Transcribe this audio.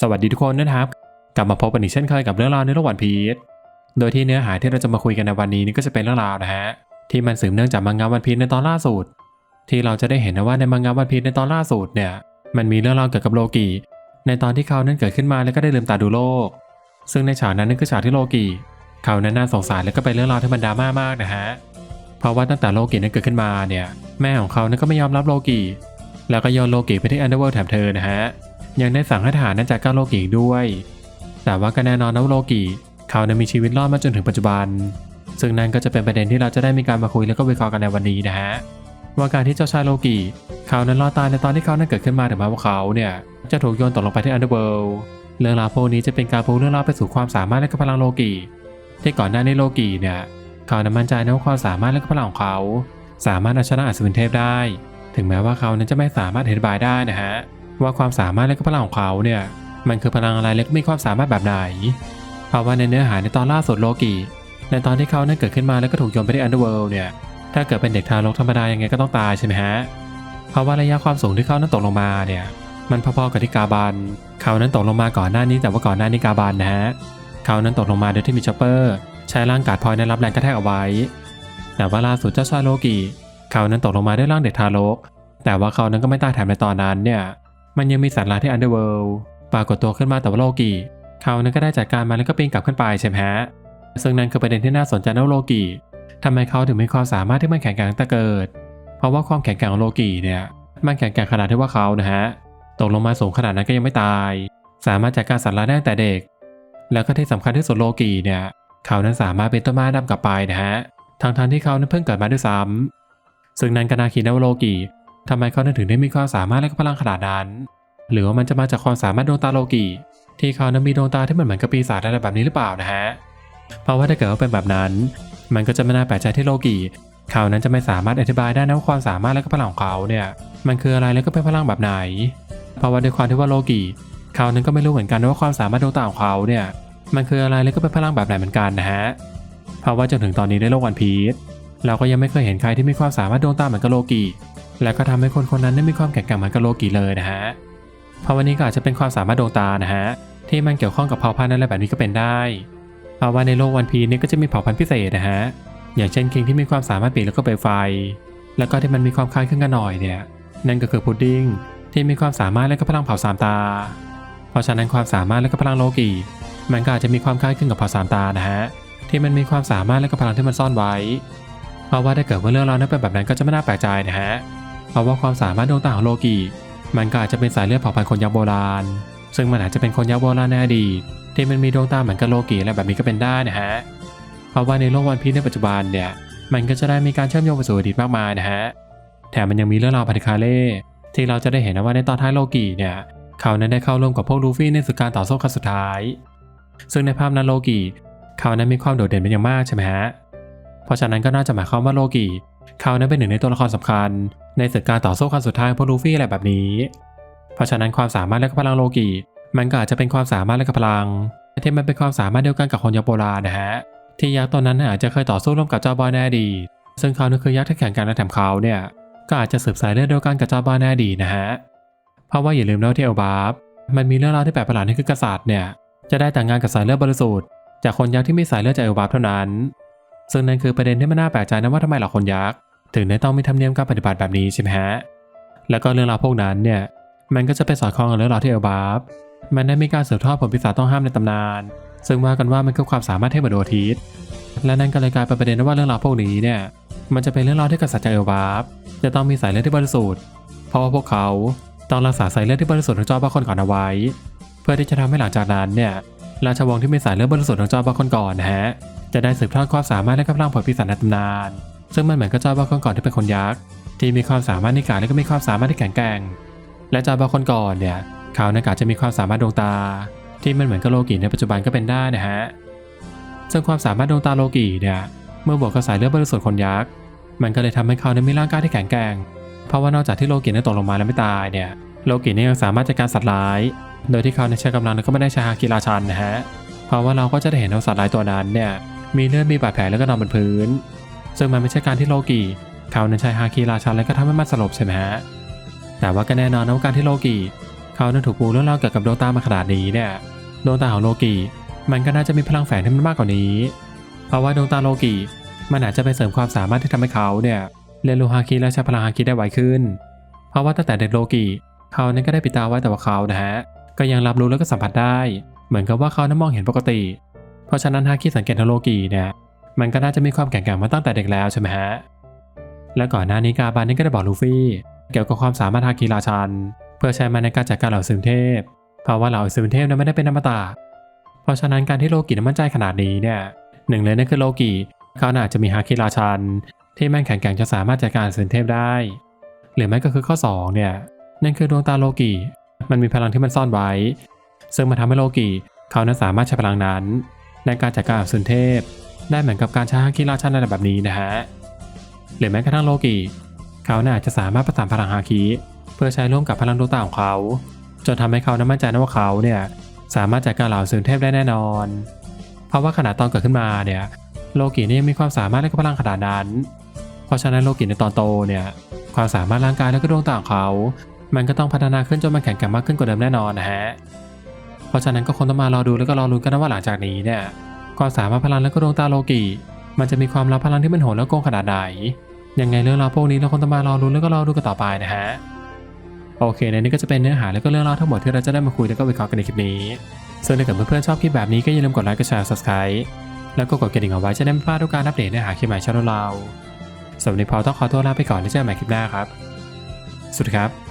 สวัสดีทุกคนนะครับ กลับมาพบกันอีกเช่นเคยกับเรื่องราวในโลกวันพีชโดยที่เนื้อหาที่เราจะมาคุยกันในวันนี้นี่ก็จะเป็นเรื่องราวนะฮะที่มันสืบเนื่องจากมังงะวันพีชในตอนล่าสุด ที่เราจะได้เห็นนะว่าในมังงะวันพีชในตอนล่าสุดเนี่ยมันมีเรื่องราวเกี่ยวกับโลกิในตอนที่เขานั้นเกิดขึ้นมาแล้วก็ได้ลืมตาดูโลก ซึ่งในฉากนั้นนั่นคือฉากที่โลกิเขานั้นน่าสงสารแล้วก็เป็นเรื่องราวที่มันดราม่ามากนะฮะเพราะว่าตั้งแต่โลกินั้นเกิดขึ้นมาเนี่ยแม่ของเขานั้นก็ไม่ยอมรับโลกิแล้วก็โยนโลกิไปที่อันเดอร์เวิลด์แถมเธอนะฮะ ยังได้สั่งให้ทหารนั้นจัดกาโลกิอีกด้วย แต่ว่าก็แน่นอนนะโลกิเขานั้นมีชีวิตรอดมาจนถึงปัจจุบัน ซึ่งนั่นก็จะเป็นประเด็นที่เราจะได้มีการมาคุยแล้วก็วิเคราะห์กันในวันนี้นะฮะว่าการที่เจ้าชายโลกิเขานั้นรอดตายในตอนที่เขานั้นเกิดขึ้นมาถึงแม้ว่าเขาเนี่ยจะถูกโยนตกลงไปที่อันเดอร์เวิลด์เรื่องราวพวกนี้จะเป็นการพูดเรื่องราวไปสู่ความสามารถและก็พลังโลกิที่ก่อนหน้านี้โลกิเนี่ยเขานั้นมั่นใจในว่าความสามารถและก็พลังของเขา สามารถเอาชนะอัศวินเทพได้ ถึงแม้ว่าเขานั้นจะไม่สามารถอธิบายได้นะฮะ ว่าความสามารถและก็พลังของเขาเนี่ยมันคือพลังอะไรและก็มีความสามารถแบบไหน เพราะว่าในเนื้อหาในตอนล่าสุดโลกิในตอนที่เขานั้นเกิดขึ้นมาแล้วก็ถูกโยนไปที่อันเดอร์เวิลด์เนี่ยถ้าเกิดเป็นเด็กทารกธรรมดายังไงก็ต้องตายใช่ไหมฮะ เพราะว่าระยะความสูงที่เขานั้นตกลงมาเนี่ยมันพอๆกับที่กาบันเขานั้นตกลงมาก่อนหน้านี้แต่ว่าก่อนหน้านี้กาบันนะฮะเขานั้นตกลงมาโดยที่มีช็อปเปอร์ใช้ร่างกาดพลอยนั้นรับแรงกระแทกเอาไว้ แต่ว่าล่าสุดเจ้าชายโลกิเขานั้นตกลงมาด้วยร่างเด็กทารกแต่ว่าเขานั้นก็ไม่ตายแถมในตอนนั้นเนี่ย มันยังมีสัตว์ร้ายที่อันเดอร์เวิลด์ปรากฏตัวขึ้นมาแต่ว่าโลกิเขานั้นก็ได้จัดการมันแล้วก็ปีนกลับขึ้นไปใช่ไหมฮะซึ่งนั่นคือประเด็นที่น่าสนใจนะโลกิทำไมเขาถึงมีความสามารถที่มันแข็งแกร่งตั้งแต่เกิด เพราะว่าความแข็งแกร่งของโลกิเนี่ย มันแข็งแกร่งขนาดที่ว่าเขานะฮะตกลงมาสูงขนาดนั้นก็ยังไม่ตาย สามารถจัดการสัตว์ร้ายได้ตั้งแต่เด็ก แล้วก็ที่สำคัญที่สุดโลกิเนี่ย เขานั้นสามารถเป็นต้นไม้ดำกลับไปนะฮะทั้งทที่เขานั้นเพิ่งเกิดมาด้วยซ้ำซึ่งนั่นก็น่าคิดนะว่าโลกิ ทำไมเขาถึงได้มีความสามารถและก็พลังขนาดนั้น หรือว่ามันจะมาจากความสามารถดวงตาโลกิที่เขานั้นมีดวงตาที่เหมือนเหมือนกับปีศาจอะไรแบบนี้หรือเปล่านะฮะ เพราะว่าถ้าเกิดว่าเป็นแบบนั้น มันก็จะไม่น่าแปลกใจที่โลกิเขานั้นจะไม่สามารถอธิบายได้นะว่าความสามารถและก็พลังของเขาเนี่ยมันคืออะไรและก็เป็นพลังแบบไหน เพราะว่าด้วยความที่ว่าโลกิเขานั้นก็ไม่รู้เหมือนกันว่าความสามารถดวงตาของเขาเนี่ยมันคืออะไรและก็เป็นพลังแบบไหนเหมือนกันนะฮะ เพราะว่าจนถึงตอนนี้ในโลกวันพีชเราก็ยังไม่เคยเห็นใครที่มีความสามารถดวงตาเหมือนกับโลกิ และก็ทำให้คนคนนั้นได้มีความแข็งกร่งเหมือนกับโลกิเลยนะฮะเพราะวันนี้ก็อาจจะเป็นความสามารถดวงตานะฮะที่มันเกี่ยวข้องกับเผ่าพันธุ์อะไรแบบนี้ก็เป็นได้เพราะว่าในโลกวันพีนี่ก็จะมีเผ่าพันธุ์พิเศษนะฮะอย่างเช่นคิงที่มีความสามารถปีกแล้วก็เปลวไฟ แล้วก็ที่มันมีความคล้ายคลึงกันหน่อยเนี่ยนั่นก็คือพุดดิ้งที่มีความสามารถและก็พลังเผ่าสามตา เพราะฉะนั้นความสามารถและก็พลังโลกิมันก็อาจจะมีความคล้ายคลึงกับเผ่าสามตานะฮะที่มันมีความสามารถและก็พลังที่มันซ่อนไว้ เพราะว่าถ้าเกิดว่าเรื่องราวนั้นเป็นแบบนั้นก็จะไม่น่าแปลกใจนะฮะ เพราะว่าความสามารถดวงตาของโลกิมันก็อาจจะเป็นสายเลือดเผ่าพันธุ์คนยักษ์โบราณ ซึ่งมันอาจจะเป็นคนยักษ์โบราณในอดีตที่มันมีดวงตาเหมือนกับโลกิอะไรแบบนี้ก็เป็นได้นะฮะ เพราะว่าในโลกวันพีชในปัจจุบันเนี่ย มันก็จะได้มีการเชื่อมโยงไปสู่อดีตมากมายนะฮะ แถมมันยังมีเรื่องราวพันธคาเล่ที่เราจะได้เห็นนะว่าในตอนท้ายโลกิเนี่ย เขานั้นได้เข้าร่วมกับพวกลูฟี่ในศึกการต่อสู้ครั้งสุดท้าย ซึ่งในภาพนั้นโลกิเขานั้นมีความโดดเด่นเป็นอย่างมากใช่ไหมฮะ เพราะฉะนั้นก็น่าจะหมายความว่าโลกิ เขานั้นเป็นหนึ่งในตัวละครสำคัญ ในศึกการต่อสู้ครั้งสุดท้ายของพวกลูฟี่อะไรแบบนี้ เพราะฉะนั้นความสามารถและก็พลังโลกิมันก็อาจจะเป็นความสามารถและก็พลังที่มันเป็นความสามารถเดียวกันกับคนยักษ์โบราณนะฮะที่ยักษ์ตอนนั้นอาจจะเคยต่อสู้ร่วมกับเจ้าบอยในอดี ซึ่งเขานี่คือยักษ์ที่แข่งกันและแถมเขาเนี่ยก็อาจจะสืบสายเลือดเดียวกันกับเจ้าบอยในอดีนะฮะเพราะว่าอย่าลืมนะว่าที่เอลบาฟมันมีเรื่องราวที่แปลกประหลาดนี่คือกษัตริย์เนี่ยจะได้แต่งงานกับสายเลือดบริสุทธิ์จากคนยักษ์ที่มีสายเลือดจากเอลบาฟเท่านั้น ซึ่งนั่นคือประเด็นที่มันน่าแปลกใจนะว่าทำไมเหล่าคนยักษ์ถึงได้ต้องมีธรรมเนียมการปฏิบัติแบบนี้ใช่ไหมฮะ แล้วก็เรื่องราวพวกนั้นเนี่ยมันก็จะไปสอดคล้องกับเรื่องราวที่เอลบาฟมันได้มีการสืบทอดผลพิศาจต้องห้ามในตำนาน ซึ่งว่ากันว่ามันคือความสามารถเทพดวงอาทิตย์และนั่นก็เลยกลายเป็นประเด็นว่าเรื่องราวพวกนี้เนี่ยมันจะเป็นเรื่องราวที่กษัตริย์จากเอลบาฟจะต้องมีสายเลือดที่บริสุทธิ์เพราะว่าพวกเขาต้องรักษาสายเลือดที่บริสุทธิ์ของเจ้าบ้าคนก่อนเอาไว้ เพื่อที่จะทำให้หลังจากนั้นเนี่ยราชวงศ์ที่มีสายเลือดบริสุทธิ์ของเจ้าบ้าคนก่อนนะฮะ จะได้สืบทอดความสามารถและกำลังผลพิศาจในตำนาน ซึ่งมันเหมือนกับเจ้าบ้าคนก่อนที่เป็นคนยักษ์ที่มีความสามารถในการและก็มีความสามารถที่แข็งแกร่ง และจ้าบ้าคนก่อนเนี่ยเขาในกาจะมีความสามารถดวงตา ที่มันเหมือนกับโลกิในปัจจุบันก็เป็นได้นะฮะซึ่งความสามารถดวงตาโลกิเนี่ยเมื่อบวกกับสายเลือดบริสุทธิ์คนยักษ์มันก็เลยทำให้เขานั้นมีร่างกายที่แข็งแกร่ง เพราะว่านอกจากที่โลกินั้นตกลงมาแล้วไม่ตายเนี่ยโลกิเนี่ยยังสามารถจัดการสัตว์ร้าย โดยที่เขาในใช้กำลังแล้วก็ไม่ได้ใช้ฮาคิราชันนะฮะเพราะว่าเราก็จะได้เห็นว่าสัตว์ร้ายตัวนั้นเนี่ย มีเลือดมีบาดแผลแล้วก็นอนบนพื้น ซึ่งมันไม่ใช่การที่โลกิเขานั้นใช้ฮาคิราชันแล้วก็ทำให้มันสลบใช่ไหมฮะ แต่ว่าก็แน่นอนนะว่าการที่โลกิเขานั้นถูกปูเรื่องเล่าเกี่ยวกับดวงตามาขนาดนี้เนี่ย ดวงตาของโลกิมันก็น่าจะมีพลังแฝงที่มันมากกว่านี้ เพราะว่าดวงตาโลกิมันอาจจะไปเสริมความสามารถที่ทำให้เขาเนี่ยเรียนรู้ฮาคิและใช้พลังฮาคิได้ไวขึ้น เพราะว่าตั้งแต่เด็กโลกิเขานั้นก็ได้ปิดตาไว้แต่ว่าเขานะฮะก็ยังรับรู้แล้วก็สัมผัสได้ เหมือนกับว่าเขานั้นมองเห็นปกติ เพราะฉะนั้นฮาคิดสังเกตของโลกิเนี่ยมันก็น่าจะมีความแข็งแกร่งมาตั้งแต่เด็กแล้วใช่ไหมฮะ และก่อนหน้านี้กาบานนี่ก็ได้บอกลูฟี่ เกี่ยวกับความสามารถฮาคิราชัน เพื่อใช้มันในการจัดการเหล่าซึมเทพ เพราะว่าเหล่าซึมเทพนั้นไม่ได้เป็นอมตะ เพราะฉะนั้นการที่โลกินั้นมั่นใจขนาดนี้เนี่ยหนึ่งเลยนั่นคือโลกิเขาน่าจจะมีฮาคิราชัน ที่แม่นแข็งแกร่งจะสามารถจัดการซึมเทพได้ หรือไม่ก็คือข้อสองเนี่ยนั่นคือดวงตาโลกิมันมีพลังที่มันซ่อนไว้ ซึ่งมันทำให้โลกิเขานั้นสามารถใช้พลังนั้น ในการจัดการกับซึมเทพ ได้เหมือนกับการใช้ฮาคิราชันอะไรแบบนี้นะฮะหรือแม้กระทั่งโลกิเขาน่าจะสามารถประสานพลังฮาคิเพื่อใช้ร่วมกับพลังดวงตาของเขา จนทำให้เขานั้นมั่นใจนะว่าเขาเนี่ยสามารถจัดการเหล่าสื่อเทพได้แน่นอน เพราะว่าขนาดตอนเกิดขึ้นมาเนี่ยโลกินี่ยังมีความสามารถและก็พลังขนาดนั้น เพราะฉะนั้นโลกิในตอนโตเนี่ยความสามารถร่างกายและก็ดวงตาของเขา มันก็ต้องพัฒนาขึ้นจนมันแข็งแกร่งมากขึ้นกว่าเดิมแน่นอนนะฮะ เพราะฉะนั้นก็คงต้องมารอดูแล้วก็รอลุ้นกันนะว่าหลังจากนี้เนี่ยความสามารถพลังและก็ดวงตาโลกิมันจะมีความลับพลังที่มันโหดและโกงขนาดไหนยังไงเรื่องราวพวกนี้เราคงต้องมารอรุ้นแล้วก็รอดูกันต่อไปนะฮะโอเคในนี้ก็จะเป็นเนื้อหาแล้วก็เรื่องราวทั้งหมดที่เราจะได้มาคุยแล้วก็วิเคราะห์กันในคลิปนี้ส่วนถ้าเกิดเพื่อนๆชอบคลิปแบบนี้ก็อย่าลืมกดไลค์กดแชร์ subscribe แล้วก็กดกระดิ่งเอาไว้จะได้ไม่พลาดทุกการอัปเดตเนื้อหาคลิปใหม่ช่องเราสำหรับวันพอต้องขอตัวลาไปก่อนแล้วเจอกันใหม่คลิปหน้าครับสวัสดีครับ